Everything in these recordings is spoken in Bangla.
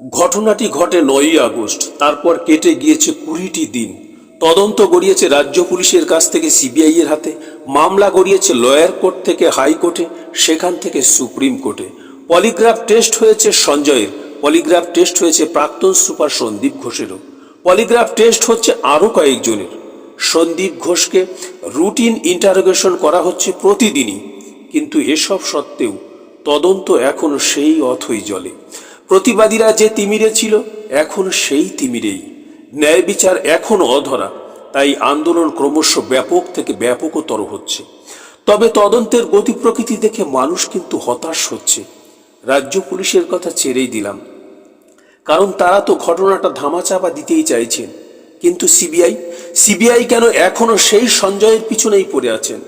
ঘটনাটি ঘটে নয়ই আগস্ট, তারপর কেটে গিয়েছে কুড়িটি দিন। তদন্ত গড়িয়েছে রাজ্য পুলিশের কাছ থেকে সিবিআই এর হাতে, মামলা গড়িয়েছে লয়ার কোর্ট থেকে হাইকোর্টে, সেখান থেকে সুপ্রিম কোর্টে। পলিগ্রাফ টেস্ট হয়েছে সঞ্জয়ের, পলিগ্রাফ টেস্ট হয়েছে প্রাক্তন সুপার সন্দীপ ঘোষেরও। পলিগ্রাফ টেস্ট হচ্ছে আরও কয়েকজনের। সন্দীপ ঘোষকে রুটিন ইন্টারোগেশন করা হচ্ছে প্রতিদিনই, কিন্তু এসব সত্ত্বেও তদন্ত এখনও সেই অথই জলে। প্রতিবাদীরা যে তিমিরে ছিল, এখন সেই তিমিরেই। ন্যায় বিচার এখনও অধরা, তাই আন্দোলন ক্রমশ ব্যাপক থেকে ব্যাপকতর হচ্ছে। তবে তদন্তের গতি প্রকৃতি দেখে মানুষ কিন্তু হতাশ হচ্ছে। রাজ্য পুলিশের কথা ছেড়েই দিলাম। কারণ তারা তো ঘটনাটা ধামাচাপা দিতেই চাইছেন। কিন্তু সিবিআই সিবিআই কেন এখনও সেই সঞ্জয়ের পিছনেই পড়ে আছেন?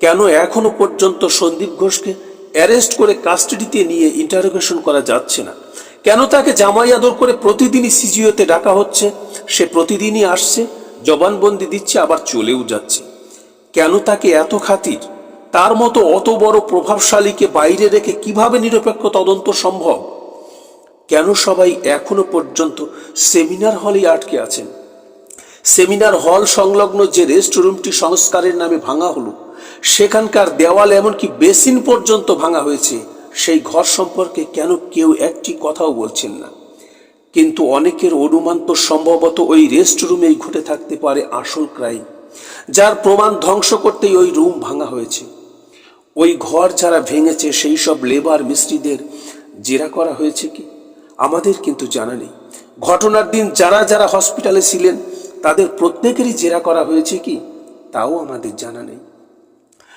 কেন এখনও পর্যন্ত সন্দীপ ঘোষকে অ্যারেস্ট করে কাস্টাডিতে নিয়ে ইন্টারোগেশন করা যাচ্ছে না? কেন তাকে জামাই আদর করে প্রতিদিনই সিজিওতে ডাকা হচ্ছে? সে প্রতিদিনই আসছে, জবানবন্দি দিচ্ছে, আবার চলেও যাচ্ছে। কেন তাকে এত খাতির? তার মতো অত বড় প্রভাবশালীকে বাইরে রেখে কীভাবে নিরপেক্ষ তদন্ত সম্ভব? কেন সবাই এখনও পর্যন্ত সেমিনার হলেই আটকে আছেন? সেমিনার হল সংলগ্ন যে রেস্টরুমটি সংস্কারের নামে ভাঙা হলো, সেখানকার দেওয়াল এমনকি বেসিন পর্যন্ত ভাঙা হয়েছে। সেই ঘর সম্পর্কে কেন কেউ একটি কথাও বলছেন না। কিন্তু অনেকের অনুমান তো সম্ভবত ওই রেস্টরুমেই ঘটে থাকতে পারে আসল ক্রাইম, যার প্রমাণ ধ্বংস করতেই ওই রুম ভাঙা হয়েছে। ওই ঘর যারা ভেঙেছে সেই সব লেবার মিস্ত্রিদের জেরা করা হয়েছে কি? আমাদের কিন্তু জানা নেই। ঘটনার দিন যারা যারা হসপিটালে ছিলেন, তাদের প্রত্যেকেরই জেরা করা হয়েছে কি? তাও আমাদের জানা নেই।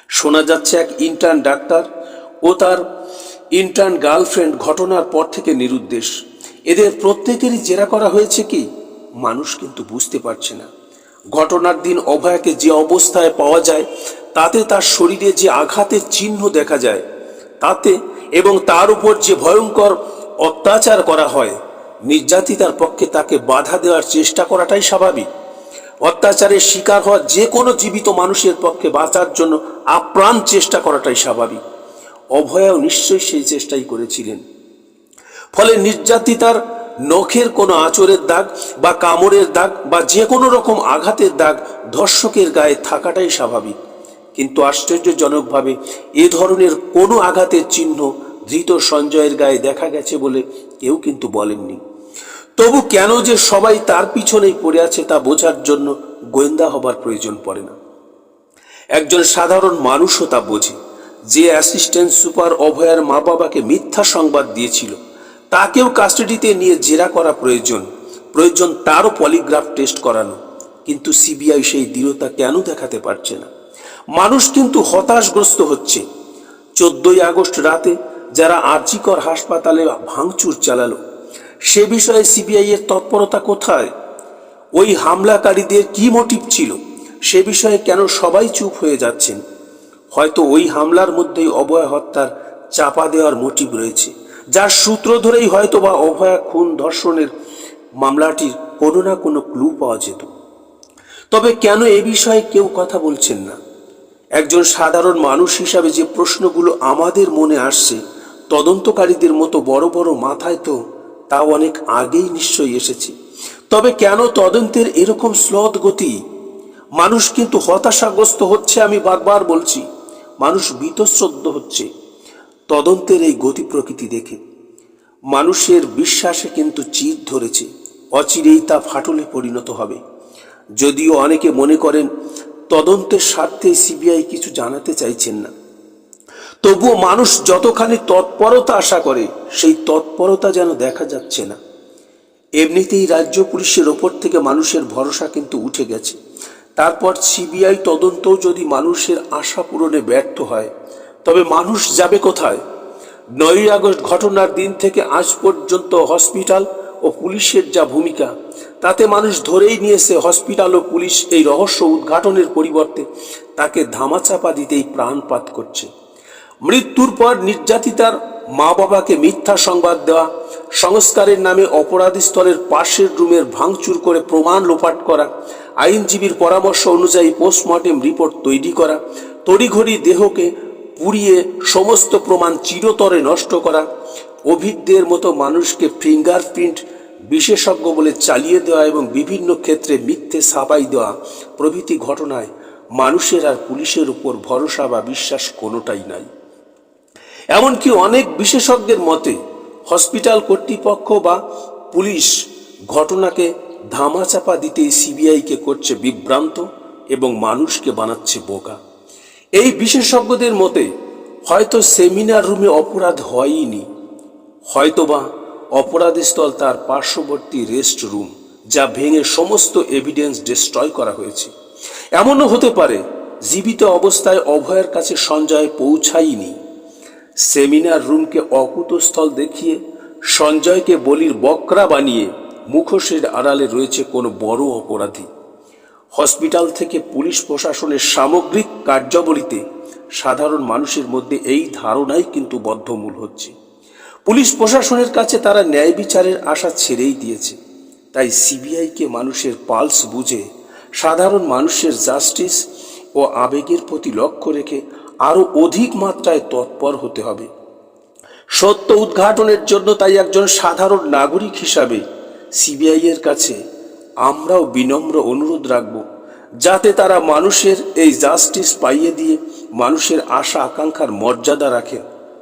শোনা যাচ্ছে এক ইন্টার্ন ডাক্তার ও তার ইন্টার্ন গার্লফ্রেন্ড ঘটনার পর থেকে নিরুদ্দেশ। এদের প্রত্যেকেরই জেরা করা হয়েছে কি, মানুষ কিন্তু বুঝতে পারছে না। ঘটনার দিন অভয়াকে যে অবস্থায় পাওয়া যায়, তাতে তার শরীরে যে আঘাতের চিহ্ন দেখা যায়, তাতে এবং তার উপর যে ভয়ঙ্কর অত্যাচার করা হয়, নির্যাতিতার পক্ষে তাকে বাধা দেওয়ার চেষ্টা করাটাই স্বাভাবিক। অত্যাচারের শিকার হওয়া যে কোনো জীবিত মানুষের পক্ষে বাঁচার জন্য আপ্রাণ চেষ্টা করাটাই স্বাভাবিক। অভয়াও নিশ্চয়ই সেই চেষ্টাই করেছিলেন। ফলে নির্যাতিতার নখের কোনো আঁচড়ের দাগ বা কামড়ের দাগ বা যে কোনো রকম আঘাতের দাগ ধর্ষকের গায়ে থাকাটাই স্বাভাবিক। কিন্তু আশ্চর্যজনকভাবে এ ধরনের কোনো আঘাতের চিহ্ন ধৃত সঞ্জয়ের গায়ে দেখা গেছে বলে কেউ কিন্তু বলেননি। তবু কেন যে সবাই তার পিছনেই পড়ে আছে তা বোঝার জন্য গোয়েন্দা হবার প্রয়োজন পড়ে না। একজন সাধারণ মানুষও তা বোঝে। যে অ্যাসিস্ট্যান্ট সুপার অভয়ার মা বাবাকে মিথ্যা সংবাদ দিয়েছিল, তাকেও কাস্টাডিতে নিয়ে জেরা করা প্রয়োজন প্রয়োজন তারও পলিগ্রাফ টেস্ট করানো। কিন্তু সিবিআই সেই দৃঢ়তা কেন দেখাতে পারছে না? মানুষ কিন্তু হতাশগ্রস্ত হচ্ছে। চোদ্দই আগস্ট রাতে যারা আর্জিকর হাসপাতালে ভাঙচুর চালালো, সে বিষয়ে সিবিআই এর তৎপরতা কোথায়? ওই হামলাকারীদের কি মোটিভ ছিল? সে বিষয়ে কেন সবাই চুপ হয়ে যাচ্ছেন? হয়তো ওই হামলার মধ্যেই অভয় হত্যার চাপা দেওয়ার মোটিভ রয়েছে। যার সূত্র ধরেই হয়তো বা অভয়া খুন ধর্ষণের মামলাটির কোনো না কোনো ক্লু পাওয়া যেত। তবে কেন এ বিষয়ে কেউ কথা বলছেন না? একজন সাধারণ মানুষ হিসাবে যে প্রশ্নগুলো আমাদের মনে আসছে, তদন্তকারীদের মতো বড় বড় মাথায় তো তা অনেক আগেই নিশ্চয়ই এসেছে। তবে কেন তদন্তের এরকম স্লথ গতি? মানুষ কিন্তু হতাশাগ্রস্ত হচ্ছে আমি বারবার বলছি। মানুষ বীতশ্রদ্ধ হচ্ছে। তদন্তের এই গতি প্রকৃতি দেখে মানুষের বিশ্বাসে কিন্তু চির ধরেছে, অচিরেই তা ফাটলে পরিণত হবে। যদিও অনেকে মনে করেন তদন্তের স্বার্থে সিবিআই কিছু জানাতে চাইছেন না। তবুও মানুষ যতখানি তৎপরতা আশা করে, সেই তৎপরতা যেন দেখা যাচ্ছে না। এমনিতেই রাজ্য পুলিশের ওপর থেকে মানুষের ভরসা কিন্তু উঠে গেছে। তারপর সিবিআই তদন্ত যদি মানুষের আশা পূরণে ব্যর্থ হয়, তবে মানুষ যাবে কোথায়? নয়ই আগস্ট ঘটনার দিন থেকে আজ পর্যন্ত হসপিটাল ও পুলিশের যা ভূমিকা, তাতে মানুষ ধরেই নিয়েছে হসপিটাল ও পুলিশ এই রহস্য উদ্ঘাটনের পরিবর্তে তাকে ধামাচাপা দিতেই প্রাণপাত করছে। মৃত্যুর পর নির্যাতিতার মা বাবাকে মিথ্যা সংবাদ দেওয়া, সংস্কারের নামে অপরাধী স্তরের পাশের রুমের ভাঙচুর করে প্রমাণ লোপাট করা আইনজীবীর পরামর্শ অনুযায়ী পোস্টমর্টেম রিপোর্ট তৈরি করা, তড়িঘড়ি দেহকে পুড়িয়ে সমস্ত প্রমাণ চিরতরে নষ্ট করা, অভিজ্ঞদের মতো মানুষকে ফিঙ্গারপ্রিন্ট বিশেষজ্ঞ বলে চালিয়ে দেওয়া এবং বিভিন্ন ক্ষেত্রে মিথ্যে সাবাই দেওয়া প্রভৃতি ঘটনায় মানুষের আর পুলিশের উপর ভরসা বা বিশ্বাস কোনোটাই নাই। এমনকি অনেক বিশেষজ্ঞের মতে, হসপিটাল কর্তৃপক্ষ বা পুলিশ ঘটনাকে ধামাচাপা দিতেই সিবিআইকে করছে বিভ্রান্ত এবং মানুষকে বানাচ্ছে বোকা। এই বিশেষজ্ঞদের মতে, হয়তো সেমিনার রুমে অপরাধ হয়ইনি, হয়তোবা অপরাধস্থল তার পার্শ্ববর্তী রেস্ট রুম, যা ভেঙে সমস্ত এভিডেন্স ডিস্ট্রয় করা হয়েছে। এমনও হতে পারে, জীবিত অবস্থায় অভয়ের কাছে সঞ্জয় পৌঁছায়নি। সেমিনার রুমকে অকুতস্থল দেখিয়ে সঞ্জয়কে বলির বকরা বানিয়ে মুখোশের আড়ালে রয়েছে কোনো বড় অপরাধী। হসপিটাল থেকে পুলিশ প্রশাসনের সামগ্রিক কার্যাবলীতে সাধারণ মানুষের মধ্যে এই ধারণাই কিন্তু বদ্ধমূল হচ্ছে। পুলিশ প্রশাসনের কাছে তারা ন্যায় বিচারের আশা ছেড়েই দিয়েছে। তাই সিবিআইকে মানুষের পালস বুঝে, সাধারণ মানুষের জাস্টিস ও আবেগের প্রতি লক্ষ্য রেখে আরও অধিক মাত্রায় তৎপর হতে হবে। সত্য উদ্ঘাটনের জন্য তাই একজন সাধারণ নাগরিক হিসাবে সিবিআই এর কাছে আমরাও বিনম্র অনুরোধ রাখব যাতে তারা মানুষের এই জাস্টিস পাইয়ে দিয়ে মানুষের আশা আকাঙ্ক্ষার মর্যাদা রাখেন।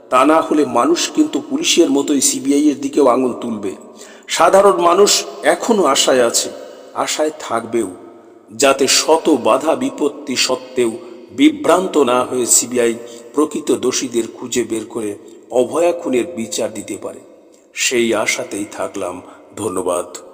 তা না হলে মানুষ কিন্তু পুলিশের মতোই সিবিআই এর দিকেও আঙুল তুলবে। সাধারণ মানুষ এখনও আশায় আছে, আশায় থাকবেও, যাতে শত বাধা বিপত্তি সত্ত্বেও বিভ্রান্ত না হয়ে সিবিআই প্রকৃত দোষীদের খুঁজে বের করে অভয়া খুনের বিচার দিতে পারে। সেই আশাতেই থাকলাম ধন্যবাদ।